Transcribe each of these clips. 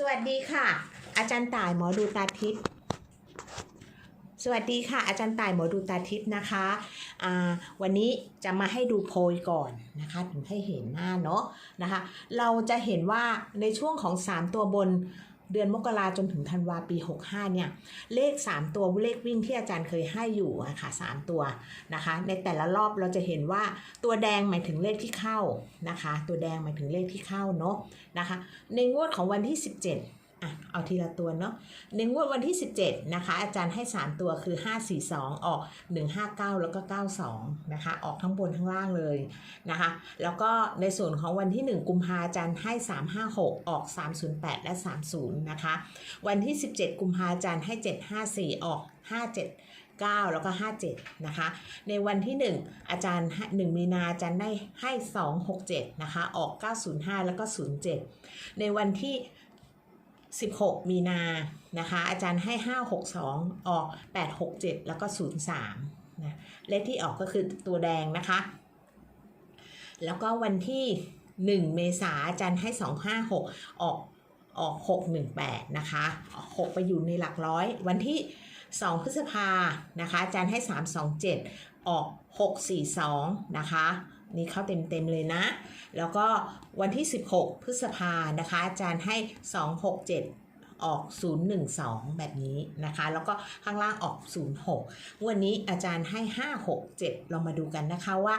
สวัสดีค่ะ อาจารย์ต่ายหมอดูตาทิพย์สวัสดีค่ะ อาจารย์ต่ายหมอดูตาทิพย์นะคะวันนี้จะมาให้ดูโพยก่อนนะคะถึงให้เห็นหน้าเนาะนะคะ เราจะเห็นว่าในช่วงของ 3 ตัวบน เดือนมกราจนถึงธันวาปี 65 เนี่ย เลข 3 ตัวเลขวิ่งที่อาจารย์เคยให้อยู่อะค่ะ3ตัวนะคะ ในแต่ละรอบเราจะเห็นว่าตัวแดงหมายถึงเลขที่เข้านะคะ ตัวแดงหมายถึงเลขที่เข้าเนาะนะคะ ในงวดของวันที่ 17 เอาทีละตัวเนาะในงวดวันที่ 17 นะคะ อาจารย์ให้ 3 ตัวคือ 542 ออก 159 แล้วก็ 92 นะคะ ออกทั้งบนทั้งล่างเลยนะคะ แล้วก็ในส่วนของวันที่ 1 กุมภาอาจารย์ให้ 356 ออก 308 และ 30 นะคะ วันที่ 17 กุมภาอาจารย์ให้ 754 ออก 57 9 แล้วก็ 57 นะคะ ในวันที่ 1 อาจารย์ 1 มีนาอาจารย์ได้ให้ 267 นะคะ ออก 905 แล้วก็ 07 ในวันที่ 16 มีนานะคะ อาจารย์ให้ 562 ออก 867 แล้วก็ 03 นะเลขที่ออกก็คือตัวแดงนะคะ แล้วก็วันที่ 1 เมษาอาจารย์ให้ 256 ออกออก 618 นะคะออก6ไปอยู่ในหลักร้อย วันที่ 2 พฤษภานะคะ อาจารย์ให้ 327 ออก 642 นะคะ นี่เข้าเต็มๆเลยนะ แล้วก็วันที่ 16 พฤษภานะคะ อาจารย์ให้ 267ออก 012 แบบนี้นะคะ แล้วก็ข้างล่างออก 06 วันนี้อาจารย์ให้ 567 เรามาดูกันนะคะว่า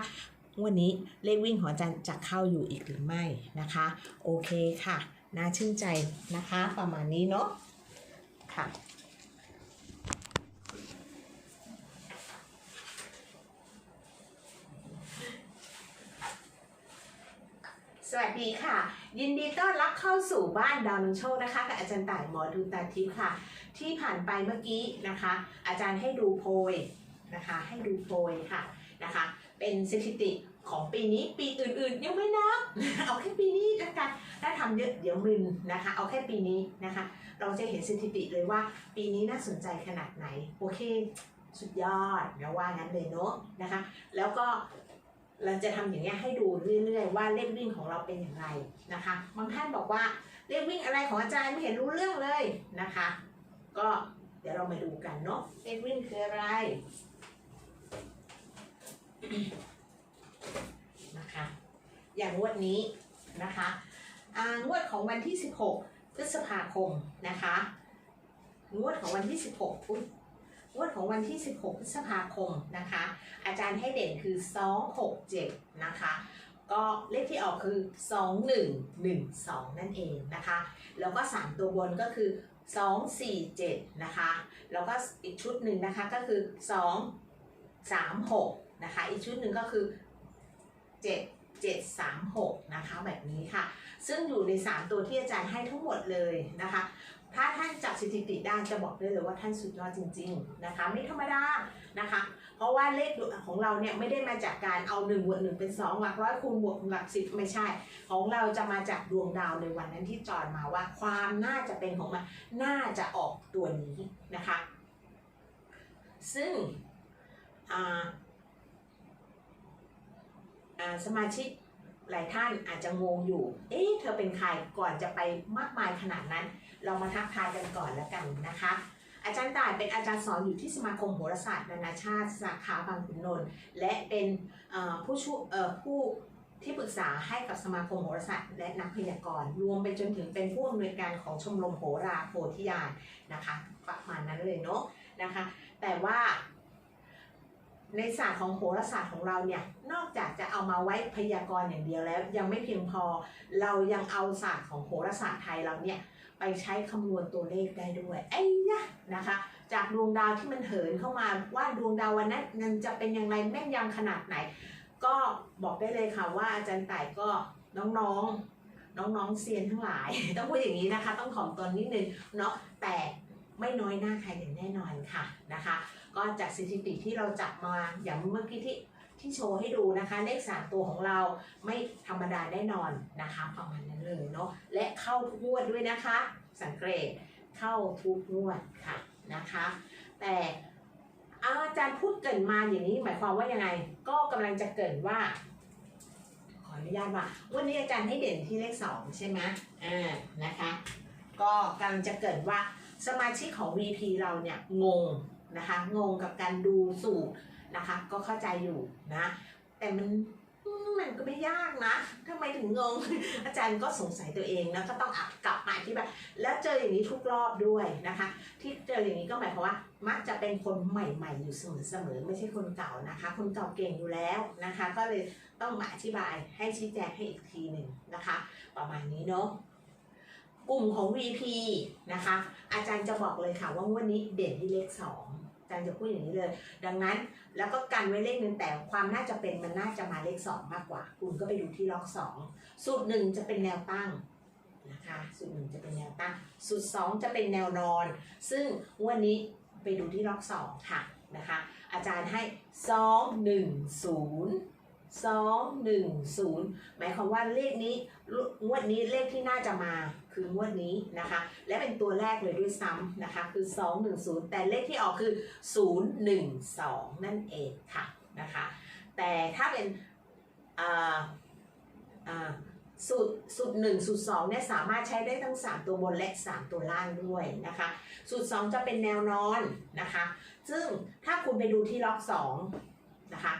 วันนี้เลขวิ่งของอาจารย์จะเข้าอยู่อีกหรือไม่นะคะ โอเคค่ะ น่าชื่นใจนะคะ ประมาณนี้เนาะค่ะ สวัสดีค่ะ ยินดีต้อนรับเข้าสู่บ้านดาวนุโชคนะคะกับอาจารย์ต่ายหมอดูตาทิพย์ค่ะ ที่ผ่านไปเมื่อกี้นะคะ อาจารย์ให้ดูโพยนะคะ ให้ดูโพยค่ะนะคะ เป็นสถิติของปีนี้ปีอื่นๆยังไม่นับเอาแค่ปีนี้ละกันถ้าทำเยอะเดี๋ยวมึนนะคะ เอาแค่ปีนี้นะคะ เราจะเห็นสถิติเลยว่าปีนี้น่าสนใจขนาดไหนโอเค สุดยอดนะว่างั้นเลยเนาะนะคะ แล้วก็ เราจะทำอย่างเงี้ยให้ดูเรื่อยๆว่าเลขวิ่งของเราเป็นอย่างไรนะคะ บางท่านบอกว่าเลขวิ่งอะไรของอาจารย์ไม่เห็นรู้เรื่องเลยนะคะ ก็เดี๋ยวเรามาดูกันเนาะเลขวิ่งคืออะไรนะคะ อย่างงวดนี้นะคะอ่างวดของวันที่ 16 พฤษภาคมนะคะ งวดของวันที่ 16อุ๊ย งวดของวันที่ 16 พฤษภาคมนะคะ อาจารย์ให้เด่นคือ 267 นะคะ ก็เลขที่ออกคือ 2112 นั่นเองนะคะ แล้วก็ 3 ตัวบนก็คือ 247 นะคะ แล้วก็อีกชุดหนึ่งนะคะก็คือ 236 นะคะ อีกชุดหนึ่งก็คือ 7 736 นะคะแบบนี้ค่ะ ซึ่งอยู่ใน 3 ตัวที่อาจารย์ให้ทั้งหมดเลยนะคะ ถ้าท่านจับสถิติได้จะบอกได้เลยว่าท่านสุดยอดจริง ๆนะคะ ไม่ธรรมดานะคะ เพราะว่าเลขของเราเนี่ยไม่ได้มาจากการเอา1บวก1เป็น 2 หลักร้อยคูณบวกหลักสิบไม่ใช่ ของเราจะมาจากดวงดาวในวันนั้นที่จอดมาว่าความน่าจะเป็นของมันน่าจะออกตัวนี้นะคะ ซึ่งสมาชิกหลายท่านอาจจะงงอยู่ เอ๊ะ เธอเป็นใครก่อนจะไปมากมายขนาดนั้น เรามาทักทายกันก่อนแล้วกันนะคะ อาจารย์ต่ายเป็นอาจารย์สอนอยู่ที่สมาคมโหราศาสตร์นานาชาติสาขาบางขุนนนท์และเป็นผู้ช่วยผู้ที่ปรึกษาให้กับสมาคมโหราศาสตร์และนักพยากรณ์รวมไปจนถึงเป็นผู้อำนวยการของชมรมโหราโพธิญาณนะคะประมาณนั้นเลยเนาะนะคะ แต่ว่าในศาสตร์ของโหราศาสตร์ของเราเนี่ย นอกจากจะเอามาไว้พยากรณ์อย่างเดียวแล้ว ยังไม่เพียงพอ เรายังเอาศาสตร์ของโหราศาสตร์ไทยเราเนี่ย ไปใช้คำนวณตัวเลขได้ด้วยไอ้ยะนะคะ จากดวงดาวที่มันเหินเข้ามาว่าดวงดาววันนั้นมันจะเป็นอย่างไรแม่นยำขนาดไหน ก็บอกได้เลยค่ะว่าอาจารย์ต่ายก็น้องๆน้องๆเซียนทั้งหลาย ต้องพูดอย่างนี้นะคะ ต้องถ่อมตนนิดนึงเนาะแต่ไม่น้อยหน้าใครอย่างแน่นอนค่ะนะคะ ก็จากสถิติที่เราจับมาอย่างเมื่อกี้ที่ ที่โชว์ให้ดูนะคะ เลขสามตัวของเราไม่ธรรมดาแน่นอนนะคะประมาณนั้นเลยเนาะและเข้าทุกงวดด้วยนะคะ สังเกตเข้าทุกงวดค่ะนะคะ แต่อาจารย์พูดเกินมาอย่างนี้หมายความว่ายังไง ก็กำลังจะเกรินว่า ขออนุญาตว่าวันนี้อาจารย์ให้เด่นที่เลขสองใช่ไหมอ่านะคะ ก็กำลังจะเกิดว่าสมาชิกของ VP เราเนี่ยงงนะคะงงกับการดูสูตร นะคะ ก็เข้าใจอยู่นะ แต่มันมันก็ไม่ยากนะทำไมถึงงง อาจารย์ก็สงสัยตัวเองนะก็ต้องอกลับมาที่แบบแล้วเจออย่างนี้ทุกรอบด้วยนะคะ ที่เจออย่างนี้ก็หมายความว่า มักจะเป็นคนใหม่ๆ อยู่เสมอๆไม่ใช่คนเก่านะคะ คนเก่าเก่งอยู่แล้วนะคะ ก็เลยต้องมาอธิบายให้ชี้แจงให้อีกทีหนึ่งนะคะ ประมาณนี้เนาะกลุ่มของ VP นะคะ อาจารย์จะบอกเลยค่ะว่างวันนี้เด่นที่เลขสอง จารย์จะพูดอย่างนี้เลย ดังนั้นแล้วก็กันไว้เลขหนึ่งแต่ความน่าจะเป็นมันน่าจะมาเลขสองมากกว่า คุณก็ไปดูที่ล็อกสองสูตรหนึ่งจะเป็นแนวตั้งนะคะสูตรหนึ่งจะเป็นแนวตั้ง สูตรสองจะเป็นแนวนอน ซึ่งวันนี้ไปดูที่ล็อกสองค่ะนะคะ อาจารย์ให้สองหนึ่งศูนย์สองหนึ่งศูนย์หมายความว่าเลขนี้งวดนี้เลขที่น่าจะมา คืองวดนี้นะคะ และเป็นตัวแรกเลยด้วยซ้ำนะคะ คือ 210 แต่เลขที่ออกคือ 012 นั่นเองค่ะนะคะ แต่ถ้าเป็นอ่าอ่าสูตรสูตร1สูตร2เนี่ยสามารถใช้ได้ทั้ง 3 ตัวบนและ 3 ตัวล่างด้วยนะคะ สูตร 2 จะเป็นแนวนอนนะคะ ซึ่งถ้าคุณไปดูที่ล็อก2นะคะ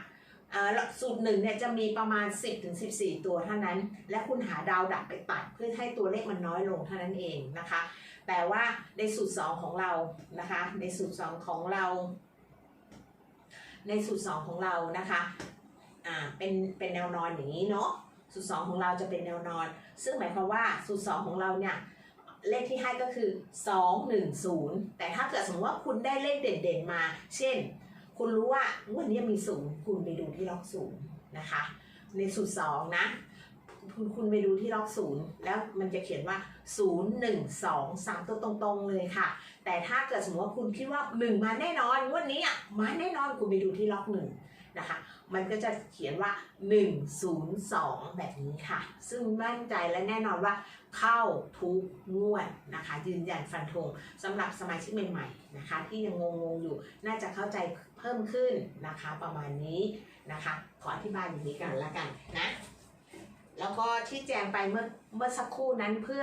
สูตรหนึ่งเนี่ยจะมีประมาณ 10-14ถึงตัวเท่านั้น และคุณหาดาวดักไปตัด เพื่อให้ตัวเลขมันน้อยลงเท่านั้นเองนะคะ แต่ว่าในสูตร 2 ของเรานะคะ ในสูตร 2 ของเรา ในสูตร 2 ของเรานะคะอ่าเป็นเป็นแนวนอนอย่างนี้เนาะสูตร 2 ของเราจะเป็นแนวนอน ซึ่งหมายความว่าสูตร 2 ของเราเนี่ยเลขที่ให้ก็คือ 2 1 0 แต่ถ้าเกิดสมมติว่าคุณได้เลขเด่นๆมา เช่น คุณรู้ว่าวันนี้มีสูงคุณไปดูที่ล็อกศูนย์นะคะ ในสูตรสองนะคุณคุณไปดูที่ล็อกศูนย์แล้วมันจะเขียนว่า 0 1 2 3 ตัวตรงๆเลยค่ะ แต่ถ้าเกิดสมมติว่าคุณคิดว่า 1 มาแน่นอนวันนี้อะมาแน่นอนคุณไปดูที่ล็อกหนึ่งนะคะ มันก็จะเขียนว่า 102 แบบนี้ค่ะ ซึ่งมั่นใจและแน่นอนว่าเข้าทุกงวดนะคะ ยืนยันฟันธงสำหรับสมาชิกใหม่ๆนะคะ ที่ยังงงๆอยู่น่าจะเข้าใจเพิ่มขึ้นนะคะ ประมาณนี้นะคะ ขออธิบายอย่างนี้กันละกันนะ แล้วก็ที่แจงไปเมื่อเมื่อสักครู่นั้นเพื่อ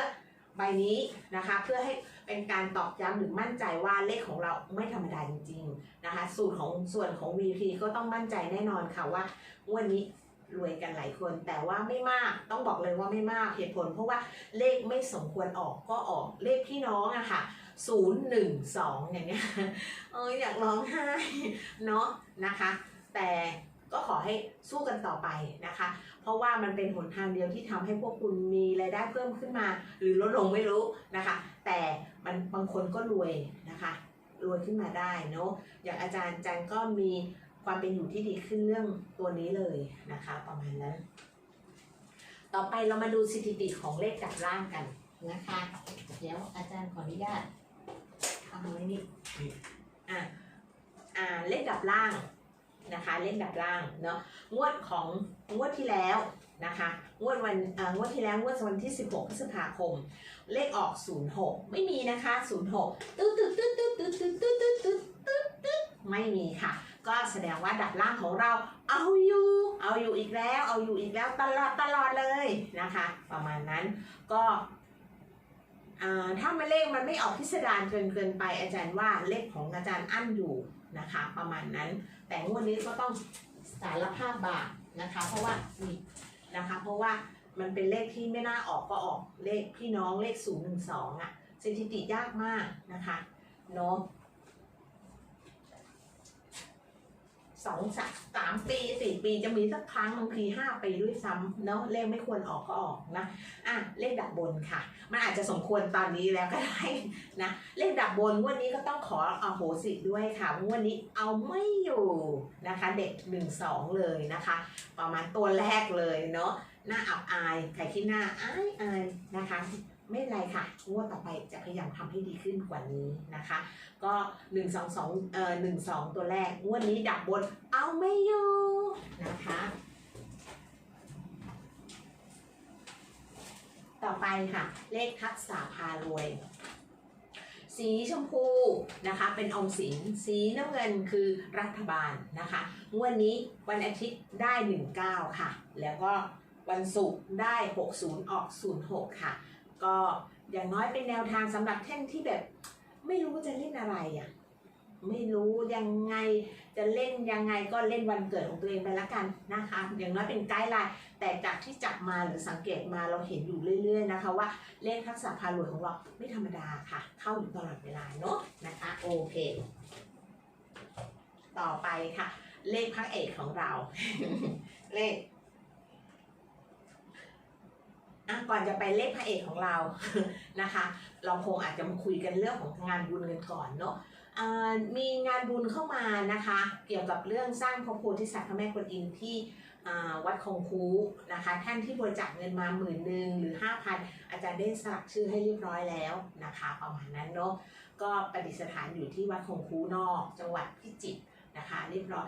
ใบนี้นะคะเพื่อให้ เป็นการตอกย้ำหรือมั่นใจว่าเลขของเราไม่ธรรมดาจริง ๆนะคะ สูตรของส่วนของ VP ก็ต้องมั่นใจแน่นอนค่ะว่าวันนี้รวยกันหลายคน แต่ว่าไม่มากต้องบอกเลยว่าไม่มากเหตุผล เพราะว่าเลขไม่สมควรออกก็ออกเลขพี่น้องอะค่ะศูนย์หนึ่งสองอย่างเงี้ยเอออยากร้องไห้เนาะนะคะ แต่ ก็ขอให้สู้กันต่อไปนะคะ เพราะว่ามันเป็นหนทางเดียวที่ทำให้พวกคุณมีรายได้เพิ่มขึ้นมา หรือลดลงไม่รู้นะคะ แต่มันบางคนก็รวยนะคะรวยขึ้นมาได้เนาะอย่างอาจารย์จันก็มีความเป็นอยู่ที่ดีขึ้นเรื่องตัวนี้เลยนะคะ ประมาณนั้น ต่อไปเรามาดูสถิติของเลขจับล่างกันนะคะ เดี๋ยวอาจารย์ขออนุญาตเอาไว้นี่อะอ่าเลขดับล่าง นะคะ เลขดับล่างเนาะงวดของงวดที่แล้วนะคะงวดวันงวดที่แล้วงวดวันที่ 16พฤษภาคม เลขออก 06 ไม่มีนะคะ 06ตึ๊ดตึ๊ดตึ๊ดตึ๊ดตึ๊ดตึ๊ดตึ๊ดตึ๊ดตึ๊ดตึ๊ดตึ๊ดไม่มีค่ะ ก็แสดงว่าดับล่างของเราเอาอยู่ เอาอยู่อีกแล้ว เอาอยู่อีกแล้วตลอดตลอดเลยนะคะ ประมาณนั้นก็ถ้ามันเลขมันไม่ออกพิสดารเกินเกินไปอาจารย์ว่าเลขของอาจารย์อั้นอยู่นะคะ ประมาณนั้น แต่งวดนี้ก็ต้องสารภาพบาปนะคะ เพราะว่านี่นะคะ เพราะว่ามันเป็นเลขที่ไม่น่าออกก็ออกเลขพี่น้องเลขศูนย์หนึ่งสองอะสถิติยากมากนะคะเนาะ สองสามสามปีสี่ปีจะมีสักครั้งบางทีห้าปีด้วยซ้ำเนาะเลขไม่ควรออกก็ออกนะอะเลขดับบนค่ะ มันอาจจะสมควรตอนนี้แล้วก็ได้นะเลขดับบนงวดนี้ก็ต้องขออโหสิด้วยค่ะงวดนี้เอาไม่อยู่นะคะ เด็กหนึ่งสองเลยนะคะ ประมาณตัวแรกเลยเนาะหน้าอับอายใครที่หน้าอายอายนะคะ ไม่เป็นไรค่ะงวดต่อไปจะพยายามทำให้ดีขึ้นกว่านี้นะคะ ก็หนึ่งสองสองเอ่อหนึ่งสองตัวแรกงวดนี้ดับบนเอาไม่อยู่นะคะ ต่อไปค่ะ เลขทักษะพารวย สีชมพูนะคะ เป็นออมสินสีน้ำเงินคือรัฐบาลนะคะงวดนี้วันอาทิตย์ได้ 19 ค่ะ แล้วก็วันศุกร์ได้ 60 ออก 06 ค่ะ ก็อย่างน้อยเป็นแนวทางสำหรับท่านที่แบบ ไม่รู้จะเล่นอะไรอะไม่รู้ยังไงจะเล่นยังไงก็เล่นวันเกิดของตัวเองไปละกันนะคะ อย่างน้อยเป็นไกด์ไลน์แต่จากที่จับมาหรือสังเกตมาเราเห็นอยู่เรื่อย ๆนะคะ ว่าเลขทักษะพารวยของเราไม่ธรรมดาค่ะ เข้าอยู่ตลอดเวลาเนาะนะคะโอเค ต่อไปค่ะ เลขพระเอกของเรา เลข อะก่อนจะไปเลขพระเอกของเรานะคะ เราคงอาจจะมาคุยกันเรื่องของงานบุญกันก่อนเนาะอ่ามีงานบุญเข้ามานะคะ เกี่ยวกับเรื่องสร้างพระโพธิสัตว์พระแม่กวนอิมที่อ่าวัดคงคูนะคะท่านที่บริจาคเงินมาหมื่นหนึ่งหรือห้าพันอาจารย์ได้สลักชื่อให้เรียบร้อยแล้วนะคะประมาณนั้นเนาะก็ประดิษฐานอยู่ที่วัดคงคูนอก จังหวัดพิจิตรนะคะเรียบร้อย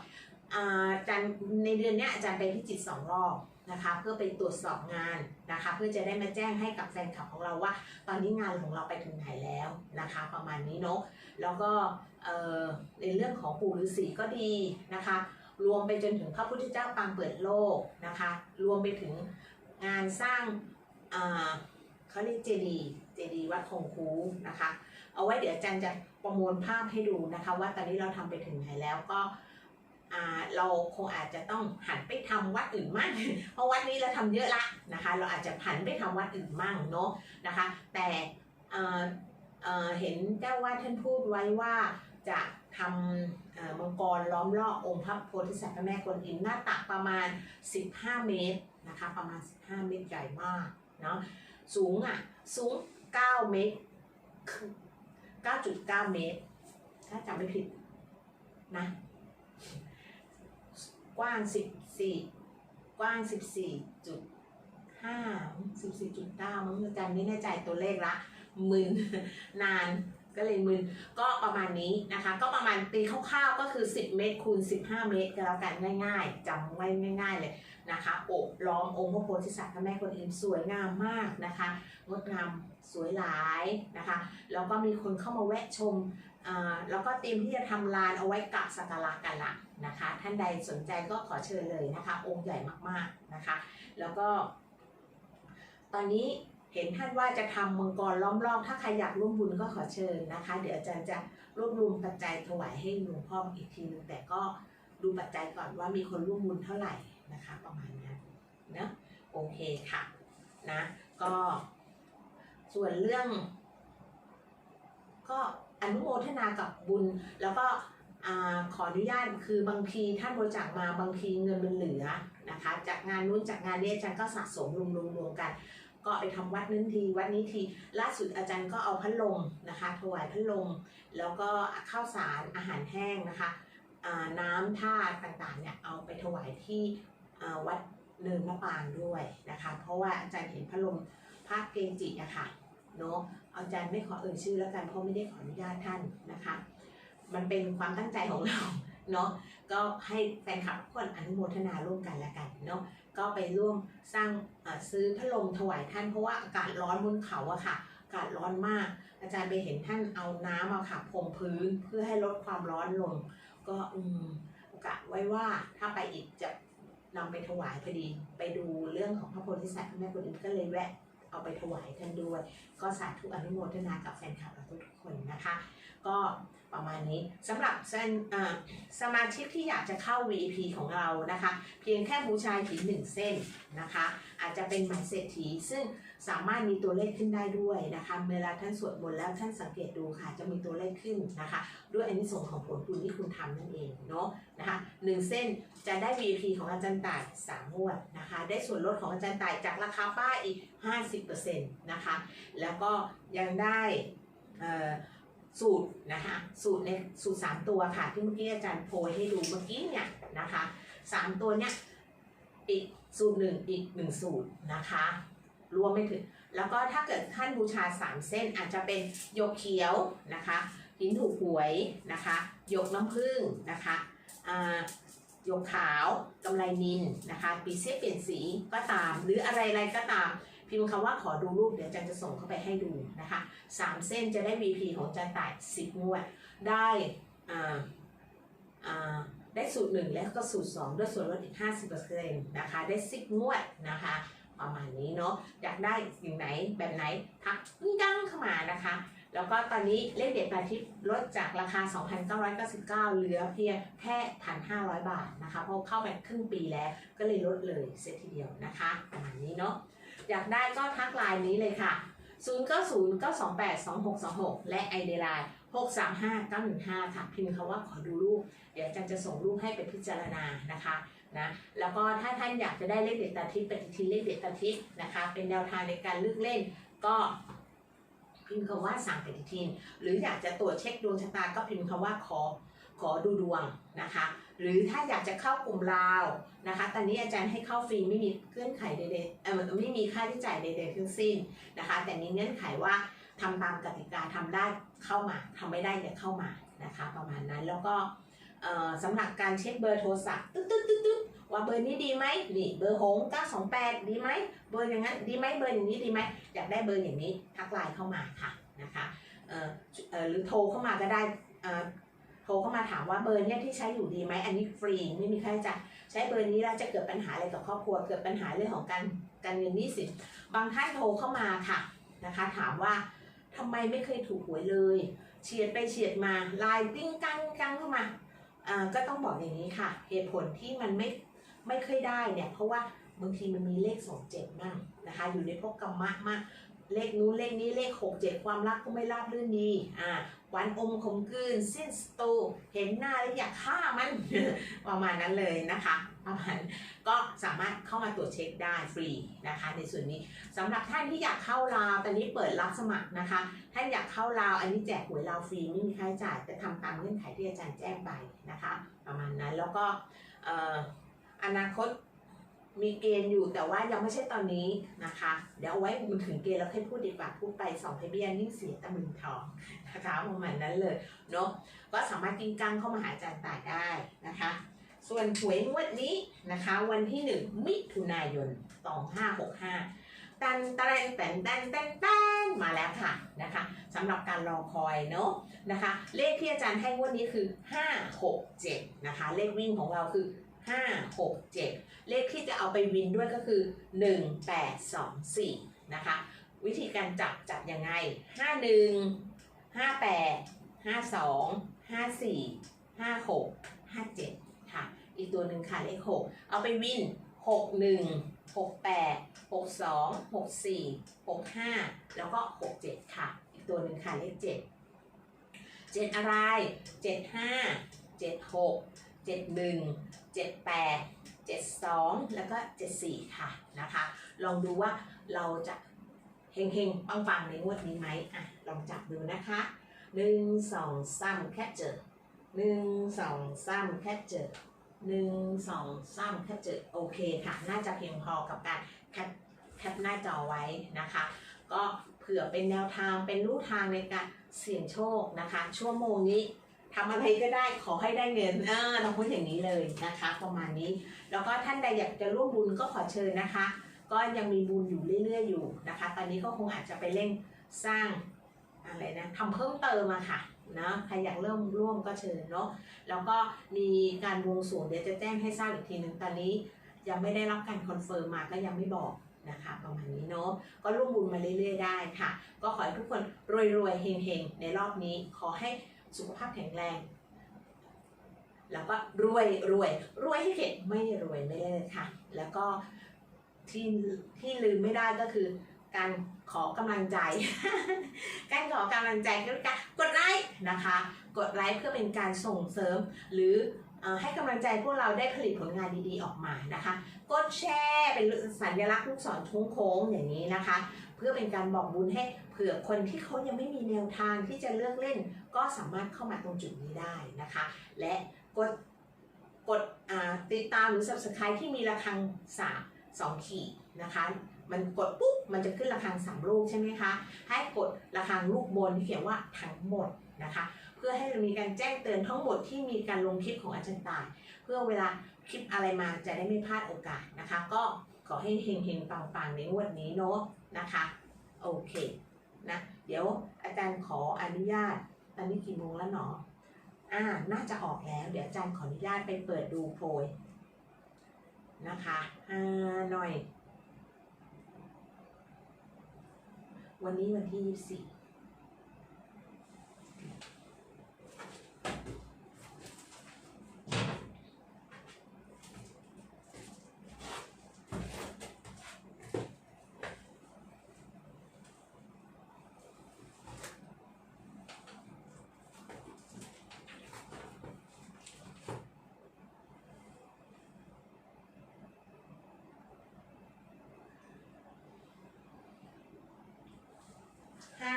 อาอาจารย์ในเดือนนี้อาจารย์ไปพิจิตรสองรอบ นะคะเพื่อไปตรวจสอบงานนะคะ เพื่อจะได้มาแจ้งให้กับแฟนคลับของเราว่า ตอนนี้งานของเราไปถึงไหนแล้วนะคะ ประมาณนี้เนาะแล้วก็เออในเรื่องของปู่ฤาษีก็ดีนะคะ รวมไปจนถึงพระพุทธเจ้าปางเปิดโลกนะคะ รวมไปถึงงานสร้างเขาเรียกเจดีย์เจดีย์วัดคงคูนะคะ เอาไว้เดี๋ยวอาจารย์จะประมวลภาพให้ดูนะคะ ว่าตอนนี้เราทำไปถึงไหนแล้วก็ เราคงอาจจะต้องหันไปทำวัดอื่นมั่งเพราะวัดนี้เราทำเยอะละนะคะ เราอาจจะหันไปทำวัดอื่นมั่งเนาะนะคะ แต่เเเห็นเจ้าว่าท่านพูดไว้ว่าจะทำมังกรล้อมรอบองค์พระโพธิสัตว์พระแม่กวนอิมหน้าตักประมาณ 15 เมตรนะคะ ประมาณ 15 เมตรใหญ่มากเนาะสูงอะสูง 9 เมตร 9.9 เมตร ถ้าจำไม่ผิดนะ กว้าง14กว้าง14จุดห้า14.9มั้งอาจารย์ไม่แน่ใจตัวเลขละมึนนานก็เลยมึนก็ประมาณนี้นะคะ ก็ประมาณตีคร่าวๆก็คือ 10 เมตรคูณ15 เมตรก็แล้วกันง่ายๆจำไว้ง่าย ๆเลยนะคะโอบล้อมองค์พระโพธิสัตว์พระแม่กวนอิมสวยงามมากนะคะงดงาม สวยหลายนะคะแล้วก็มีคนเข้ามาแวะชมอ่าแล้วก็เตรียมที่จะทำลานเอาไว้กราบสักการะกันละนะคะ ท่านใดสนใจก็ขอเชิญเลยนะคะ องค์ใหญ่มากๆนะคะ แล้วก็ ตอนนี้เห็นท่านว่าจะทำมังกรล้อมรอบ ถ้าใครอยากร่วมบุญก็ขอเชิญนะคะ เดี๋ยวอาจารย์จะรวบรวมปัจจัยถวายให้หลวงพ่ออีกทีนึงแต่ก็ดูปัจจัยก่อนว่ามีคนร่วมบุญเท่าไหร่นะคะ ประมาณนั้นนะโอเคค่ะนะก็ ส่วนเรื่อง ก็อนุโมทนากับบุญ แล้วก็อขออนุญาตคือบางทีท่านบริจาคมาบางทีเงินมันเหลือนะคะ จากงานนู้นจากงานนี้อาจารย์ก็สะสมรวมรวมกัน ก็ไปทำวัดนั้นทีวัดนี้ทีล่าสุดอาจารย์ก็เอาพัดลมนะคะ ถวายพัดลมแล้วก็ข้าวสารอาหารแห้งนะคะน้ำท่าต่างๆเนี่ยเอาไปถวายที่วัดเนินมะปางด้วยนะคะ เพราะว่าอาจารย์เห็นพัดลมพระเกจิอะค่ะ เนาะอาจารย์ไม่ขอเอ่ยชื่อแล้วกันเพราะไม่ได้ขออนุญาตท่านนะคะ มันเป็นความตั้งใจของเราเนาะก็ให้แฟนคลับทุกคนอนุโมทนาร่วมกันละกันเนาะก็ไปร่วมสร้างอ่าซื้อพัดลมถวายท่านเพราะว่าอากาศร้อนบนเขาอะค่ะอากาศร้อนมาก อาจารย์ไปเห็นท่านเอาน้ำมาค่ะพรมพื้นเพื่อให้ลดความร้อนลง ก็อืมโอกาสไว้ว่าถ้าไปอีกจะนำไปถวายพอดี ไปดูเรื่องของพระโพธิสัตว์พระแม่กวนอิมก็เลยแวะ เอาไปถวายท่านด้วย ก็สาธุอนุโมทนากับแฟนคลับเราทุกคนนะคะ ก็ประมาณนี้สำหรับเส้นสมาชิกที่อยากจะเข้า VIP ของเรานะคะ เพียงแค่บูชาหินหนึ่งเส้นนะคะ อาจจะเป็นหมายเศรษฐีซึ่ง สามารถมีตัวเลขขึ้นได้ด้วยนะคะ เวลาท่านสวดมนต์แล้วท่านสังเกตดูค่ะ จะมีตัวเลขขึ้นนะคะ ด้วยอานิสงส์ของผลบุญที่คุณทำนั่นเองเนาะนะคะหนึ่งเส้นจะได้ VIP ของอาจารย์ต่ายสามงวดนะคะ ได้ส่วนลดของอาจารย์ต่ายจากราคาป้ายอีก 50%นะคะ แล้วก็ยังได้สูตรนะคะสูตรในสูตร 3 ตัวค่ะ ที่เมื่อกี้อาจารย์โพยให้ดูเมื่อกี้เนี่ยนะคะสามตัวเนี้ยอีกสูตรหนึ่งอีกหนึ่งสูตรนะคะ รวมไม่ถึง แล้วก็ถ้าเกิดท่านบูชา 3 เส้นอาจจะเป็นหยกเขียวนะคะหินถูกหวยนะคะหยกน้ำผึ้งนะคะหยกขาวกำไรนินนะคะปีเสียเปลี่ยนสีก็ตาม หรืออะไรอะไรก็ตามพิมพ์คำว่าขอดูรูปเดี๋ยวจารย์จะส่งเข้าไปให้ดูนะคะสามเส้นจะได้ VP ของจารย์ต่ายสิบงวดได้อ่าอ่าได้สูตรหนึ่งแล้วก็สูตรสองด้วยส่วนลดอีก 50%นะคะ ได้สิบงวดนะคะ ประมาณนี้เนาะอยากได้สิ่งไหนแบบไหนทักดังเข้ามานะคะ แล้วก็ตอนนี้เลขเด็ดปลายทิพย์ลดจากราคา 2,999 เหลือเพียงแค่1,500บาทนะคะ เพราะเข้าไปครึ่งปีแล้วก็เลยลดเลยเซตทีเดียวนะคะประมาณนี้เนาะอยากได้ก็ทักไลน์นี้เลยค่ะ 0 9 0 9 2 8 2 6 2 6 และไอเดไลน์6 3 5 9 1 5 ค่ะ พิมพ์คำว่าขอดูรูป เดี๋ยวอาจารย์จะส่งรูปให้ไปพิจารณานะคะ นะแล้วก็ถ้าท่านอยากจะได้เลขเด็ดตาทิพย์ปฏิทินเลขเด็ดตาทิพย์นะคะเป็นแนวทางในการเลือกเล่นก็พิมพ์คำว่าสั่งปฏิทิน หรืออยากจะตรวจเช็คดวงชะตาก็พิมพ์คำว่าขอขอดูดวงนะคะ หรือถ้าอยากจะเข้ากลุ่มลาวนะคะ ตอนนี้อาจารย์ให้เข้าฟรีไม่มีเงื่อนไขใดๆเออไม่มีค่าใช้จ่ายใดๆทั้งสิ้นนะคะ แต่มีเงื่อนไขว่าทำตามกติกาทำได้เข้ามาทำไม่ได้อย่าเข้ามานะคะ ประมาณนั้นแล้วก็ สำหรับการเช็คเบอร์โทรศัพท์ตึ๊ดตึ๊ดตึ๊ดตึ๊ดว่าเบอร์นี้ดีไหมนี่เบอร์หง928 ดีไหมเบอร์อย่างนั้นดีไหมเบอร์อย่างนี้ดีไหมอยากได้เบอร์อย่างนี้ทักไลน์เข้ามาค่ะนะคะเออเออหรือโทรเข้ามาก็ได้อ่อโทรเข้ามาถามว่าเบอร์เนี้ยที่ใช้อยู่ดีไหมอันนี้ฟรีไม่มีค่าใช้จ่ายใช้เบอร์นี้แล้วจะเกิดปัญหาอะไรกับครอบครัว เกิดปัญหาเรื่องของการการเงินหนี้สินบางท่านโทรเข้ามาค่ะนะคะถามว่าทำไมไม่เคยถูกหวยเลยเฉียดไปเฉียดมาลายติ้งกังกังเข้ามา ก็ต้องบอกอย่างนี้ค่ะ เหตุผลที่มันไม่ไม่เคยได้เนี่ยเพราะว่าบางทีมันมีเลขสองเจ็ดมั่งนะคะ อยู่ในพวกกรรมะมาก เลขนู้นเลขนี้เลขหกเจ็ดความรักก็ไม่ราบรื่นดีอ่าหวานอมขมกืนสิ้นสตูเห็นหน้าแล้วอยากฆ่ามันประมาณนั้นเลยนะคะประมาณก็สามารถเข้ามาตรวจเช็คได้ฟรีนะคะ ในส่วนนี้สำหรับท่านที่อยากเข้าลาวตอนนี้เปิดรับสมัครนะคะ ท่านอยากเข้าลาวอันนี้แจกหวยลาวฟรีไม่มีค่าใช้จ่ายแต่ทำตามเงื่อนไขที่อาจารย์แจ้งไปนะคะ ประมาณนั้นแล้วก็อออนาคต มีเกณฑ์อยู่แต่ว่ายังไม่ใช่ตอนนี้นะคะ เดี๋ยวเอาไว้มันถึงเกณฑ์แล้วค่อยพูดดีกว่าพูดไปสองให้เบี้ยนิ่งเสียตะมึงทองนะคะประมาณนั้นเลยเนาะก็สามารถกิ้งกังเข้ามาหาอาจารย์ต่ายได้นะคะ ส่วนหวยงวดนี้นะคะ วันที่หนึ่งมิถุนายน 2565 ตันตันตันตันตันตันมาแล้วค่ะนะคะสำหรับการรอคอยเนาะนะคะ เลขที่อาจารย์ให้งวดนี้คือ 5 6 7 นะคะ เลขวิ่งของเราคือ 5 6 7 เลขที่จะเอาไปวินด้วยก็คือ 1 8 2 4 นะคะ วิธีการจับจับยังไง 51 58 52 54 56 57 ค่ะ อีกตัวหนึ่งค่ะเลข 6 เอาไปวิน 61 68 62 64 65 แล้วก็ 67 ค่ะ อีกตัวหนึ่งค่ะเลข7 7อะไร75 76 71 78 72 แล้วก็ 74 ค่ะนะคะ ลองดูว่าเราจะเฮงๆ ปังๆ ในงวดนี้ไหมอะ ลองจับดูนะคะ 1 2 3แค่เจอ1 2 3แค่เจอหนึ่งสองสามแคปเจอโอเคค่ะ น่าจะเพียงพอกับการแคปแคปหน้าจอไว้นะคะ ก็เผื่อเป็นแนวทางเป็นลู่ทางในการเสี่ยงโชคนะคะ ชั่วโมงนี้ ทำอะไรก็ได้ขอให้ได้เงินเออต้องพูดอย่างนี้เลยนะคะ ประมาณนี้ แล้วก็ท่านใดอยากจะร่วมบุญก็ขอเชิญนะคะ ก็ยังมีบุญอยู่เรื่อยๆอยู่นะคะ ตอนนี้ก็คงอาจจะไปเร่งสร้างอะไรนะทำเพิ่มเติมอะค่ะนะใครอยากเริ่มร่วมก็เชิญเนาะแล้วก็มีการวงสรวงเดี๋ยวจะแจ้งให้ทราบอีกทีหนึ่งตอนนี้ ยังไม่ได้รับการคอนเฟิร์มมาก็ยังไม่บอกนะคะประมาณนี้เนาะก็ร่วมบุญมาเรื่อยๆได้ค่ะ ก็ขอให้ทุกคนรวยๆเฮงๆในรอบนี้ขอให้ สุขภาพแข็งแรง แล้วก็รวยรวย รวยให้เข็ดไม่รวยไม่เลิกค่ะ แล้วก็ที่ที่ลืมไม่ได้ก็คือ การขอกำลังใจ การขอกำลังใจก็คือการกดไลค์นะคะ กดไลค์เพื่อเป็นการส่งเสริมหรือเอ่อให้กำลังใจพวกเราได้ผลิตผลงานดีๆออกมานะคะ กดแชร์เป็นสัญลักษณ์ลูกศรโค้งๆอย่างนี้นะคะ เพื่อเป็นการบอกบุญให้เผื่อคนที่เขายังไม่มีแนวทางที่จะเลือกเล่น ก็สามารถเข้ามาตรงจุดนี้ได้นะคะ และกดกดติดตามหรือ subscribe ที่มีระฆังสามสองขีดนะคะมันกดปุ๊บมันจะขึ้นระฆังสามลูกใช่ไหมคะให้กดระฆังลูกบนที่เขียนว่าทั้งหมดนะคะเพื่อให้มีการแจ้งเตือนทั้งหมดที่มีการลงคลิปของอาจารย์ตาย เพื่อเวลาคลิปอะไรมาจะได้ไม่พลาดโอกาสนะคะ ก็ ขอให้เฮงๆปังๆในงวดนี้เนาะนะคะโอเคนะเดี๋ยวอาจารย์ขออนุญาตตอนนี้กี่โมงแล้วเนาะอ่าน่าจะออกแล้ว เดี๋ยวอาจารย์ขออนุญาตไปเปิดดูโพยนะคะอ่าหน่อย วันนี้วันที่ยี่สิบ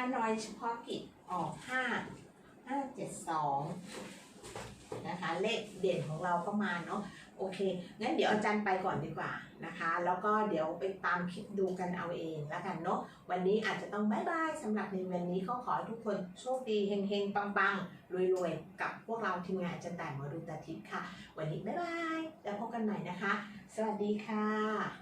านอยเฉพาะกิจออกห้าห้าเจ็ดสองนะคะ เลขเด่นของเราก็มาเนาะโอเคงั้นเดี๋ยวอาจารย์ไปก่อนดีกว่านะคะ แล้วก็เดี๋ยวไปตามคลิปดูกันเอาเองแล้วกันเนาะวันนี้อาจจะต้องบายบายสำหรับในวันนี้ก็ขอให้ทุกคนโชคดีเฮงๆปังๆรวยๆ กับพวกเราทีมงานอาจารย์แต่หมอดูตาทิพย์ค่ะ วันนี้บายบายแล้วพบกันใหม่นะคะ สวัสดีค่ะ